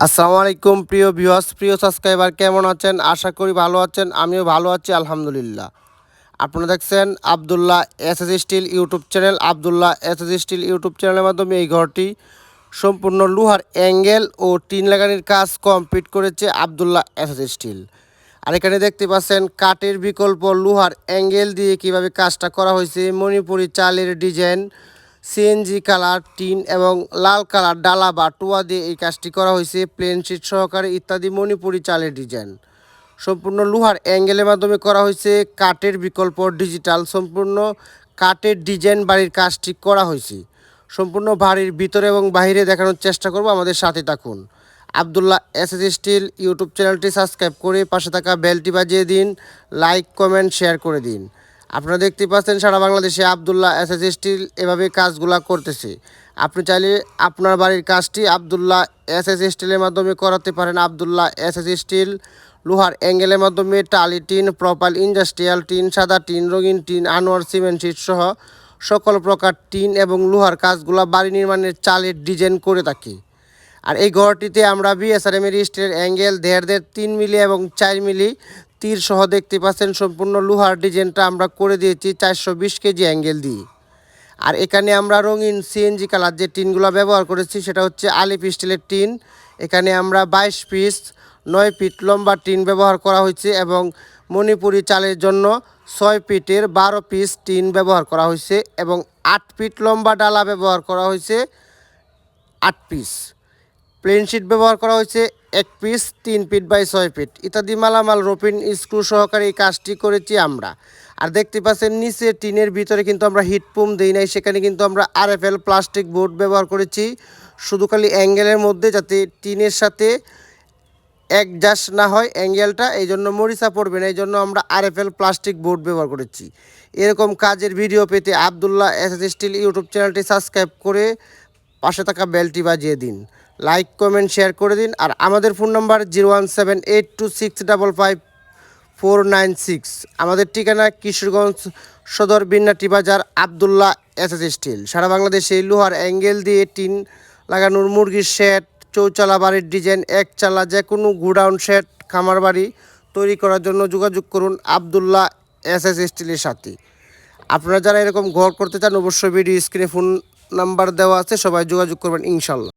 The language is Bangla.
আসসালামু আলাইকুম, প্রিয় ভিউয়ার্স প্রিয় সাবস্ক্রাইবার কেমন আছেন? আশা করি ভালো আছেন, আমিও ভালো আছি, আলহামদুলিল্লাহ। আপনারা দেখছেন Abdullah S S steel YouTube channel Abdullah S S steel YouTube চ্যানেলের মাধ্যমে এই ঘরটি সম্পূর্ণ লোহার অ্যাঙ্গেল ও টিন লাগানির কাজ কমপ্লিট করেছে আবদুল্লাহ এস এস স্টিল আর এখানে দেখতে পাচ্ছেন কাঠের বিকল্প লোহার অ্যাঙ্গেল দিয়ে কীভাবে কাজটা করা হয়েছে, মণিপুরি চালের ডিজাইন সিএনজি কালার, টিন এবং লাল কালার, ডালা বা টুয়া দিয়ে এই কাজটি করা হয়েছে। প্লেন শিট সহকারে ইত্যাদি মণিপুরি চালের ডিজাইন। সম্পূর্ণ লোহার অ্যাঙ্গেলের মাধ্যমে করা হয়েছে। কাঠের বিকল্প ডিজিটাল সম্পূর্ণ কাঠের ডিজাইন বাড়ির কাজটি করা হয়েছে। সম্পূর্ণ বাড়ির ভিতরে এবং বাইরে দেখানোর চেষ্টা করব। আমাদের সাথে থাকুন। Abdullah S S steel YouTube চ্যানেলটি সাবস্ক্রাইব করে পাশে থাকা বেলটি বাজিয়ে দিন। লাইক, কমেন্ট, শেয়ার করে দিন। আপনারা দেখতে পাচ্ছেন, সারা বাংলাদেশে আবদুল্লাহ এস এস স্টিল এভাবে কাজগুলা করতেছে। আপনি চাইলে আপনার বাড়ির কাজটি আবদুল্লাহ এস এস স্টিলের মাধ্যমে করাতে পারেন। আবদুল্লাহ এস এস স্টিল লোহার অ্যাঙ্গেলের মাধ্যমে টালি টিন প্রপাল ইন্ডাস্ট্রিয়াল টিন, সাদা টিন, রঙিন টিন, আনোয়ার সিমেন্ট শিট সহ সকল প্রকার টিন এবং লোহার কাজগুলা বাড়ি নির্মাণের চালের ডিজাইন করে থাকি। আর এই ঘরটিতে আমরা বিএসআরএম এর স্টিলের অ্যাঙ্গেল দেড় দেড় তিন মিলি এবং চার মিলি তীর সহ দেখতে পাচ্ছেন সম্পূর্ণ লোহার ডিজাইনটা আমরা করে দিয়েছি চারশো বিশ কেজি অ্যাঙ্গেল দিয়ে। আর এখানে আমরা রঙিন সিএনজি কালার যে টিনগুলো ব্যবহার করেছি, সেটা হচ্ছে আলিপ স্টিলের টিন। এখানে আমরা বাইশ পিস, নয় ফিট লম্বা টিন ব্যবহার করা হয়েছে এবং মণিপুরি চালের জন্য ছয় ফিটের বারো পিস টিন ব্যবহার করা হয়েছে এবং আট ফিট লম্বা ডালা ব্যবহার করা হয়েছে আট পিস। প্লেন শিট ব্যবহার করা হয়েছে এক পিস, তিন ফিট বাই ছয় ফিট। ইত্যাদি মালামাল রোপিন স্ক্রু সহকারে এই কাজটি করেছি আমরা। আর দেখতে পাচ্ছেন, নিচে টিনের ভিতরে কিন্তু আমরা হিট দিই নাই, সেখানে কিন্তু আমরা আরএফএল প্লাস্টিক বোর্ড ব্যবহার করেছি। শুধু খালি অ্যাঙ্গেলের মধ্যে যাতে টিনের সাথে অ্যাডজাস্ট না হয় অ্যাঙ্গেলটা, এই জন্য মরিচা পড়বে না, এই জন্য আমরা আরএফএল প্লাস্টিক বোর্ড ব্যবহার করেছি। এরকম কাজের ভিডিও পেতে আবদুল্লাহ এস স্টিল ইউটিউব চ্যানেলটি সাবস্ক্রাইব করে পাশে থাকা বেলটি বাজিয়ে দিন। লাইক কমেন্ট শেয়ার করে দিন। আর আমাদের phone number zero one seven eight two six double five four nine six আমাদের ঠিকানা কিশোরগঞ্জ সদর বিন্নাটি বাজার, আবদুল্লাহ এস এস স্টিল সারা বাংলাদেশে লোহার অ্যাঙ্গেল দিয়ে টিন লাগানোর মুরগির শেড চৌচালা বাড়ির ডিজাইন, এক চালা যে কোনো গুডাউন শেড খামার বাড়ি তৈরি করার জন্য যোগাযোগ করুন আবদুল্লাহ এস এস স্টিলের সাথে। আপনারা যারা এরকম ঘর করতে চান, অবশ্যই ভিডিও স্ক্রিনে ফোন নাম্বার দেওয়া আছে, সবাই যোগাযোগ করবেন ইনশাল্লাহ